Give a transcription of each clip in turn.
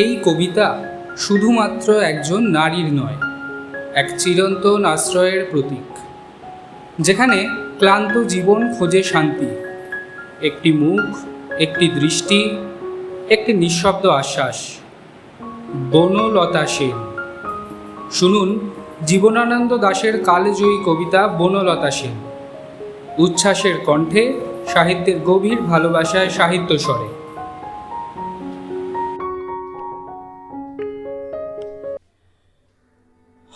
এই কবিতা শুধুমাত্র একজন নারীর নয়, এক চিরন্তন আশ্রয়ের প্রতীক, যেখানে ক্লান্ত জীবন খোঁজে শান্তি, একটি মুখ, একটি দৃষ্টি, একটি নিঃশব্দ আশ্বাস, বনলতা সেন। শুনুন, জীবনানন্দ দাশের কালজয়ী কবিতা বনলতা সেন। উচ্ছ্বাসের কণ্ঠে সাহিত্যের গভীর ভালোবাসায় সাহিত্য স্বরে।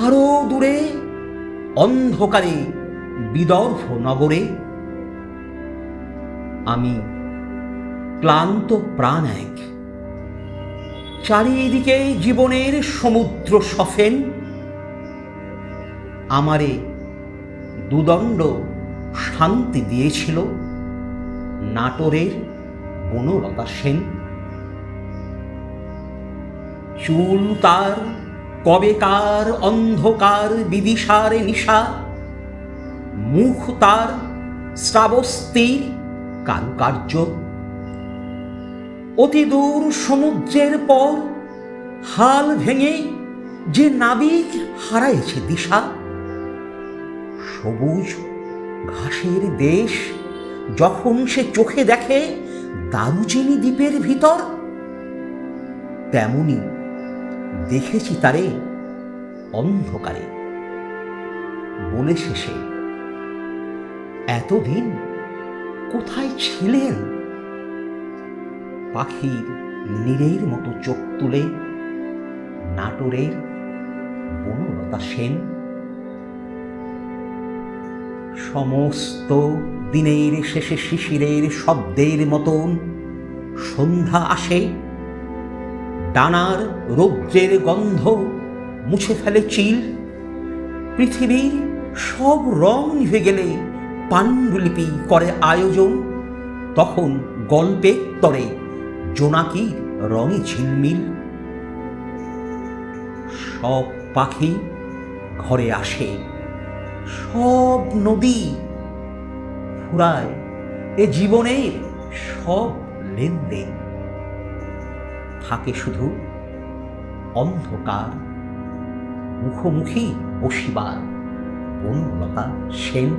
আরও দূরে, অন্ধকারে, বিদর্ভ নগরে। আমি ক্লান্ত প্রাণ এক চারিদিকে জীবনের সমুদ্র সফেন। আমারে দুদণ্ড শান্তি দিয়েছিল নাটোরের বনলতা সেন। চুল তার কবেকার অন্ধকার বিদিশার নিশা? মুখ তার শ্রাবস্তির কারুকার্য? অতি দূর সমুদ্রের পর হাল ভেঙে যে নাবিক হারাইছে দিশা? সবুজ ঘাসের দেশ যখন সে চোখে দেখে দারুচিনি দ্বীপের ভিতর, তেমনি দেখেছি তারে অন্ধকারে। বলে শেষে। এতদিন কোথায় ছিলেন? পাখির নীরের মতো চোখ তুলে নাটোরের বনলতা সেন। সমস্ত দিনের শেষে শিশিরের শব্দের মতন সন্ধ্যা আসে। ডানার রৌদ্রের গন্ধ মুছে ফেলে চিল। পৃথিবীর সব রং নিভে গেলে পাণ্ডুলিপি করে আয়োজন। তখন গল্পের তরে জোনাকির রঙে ঝিলমিল। সব পাখি ঘরে আসে, সব নদী ফুরায়। এ জীবনের সব লেনদেন। থাকে শুধু অন্ধকার মুখোমুখি অসীবার বনলতা সেন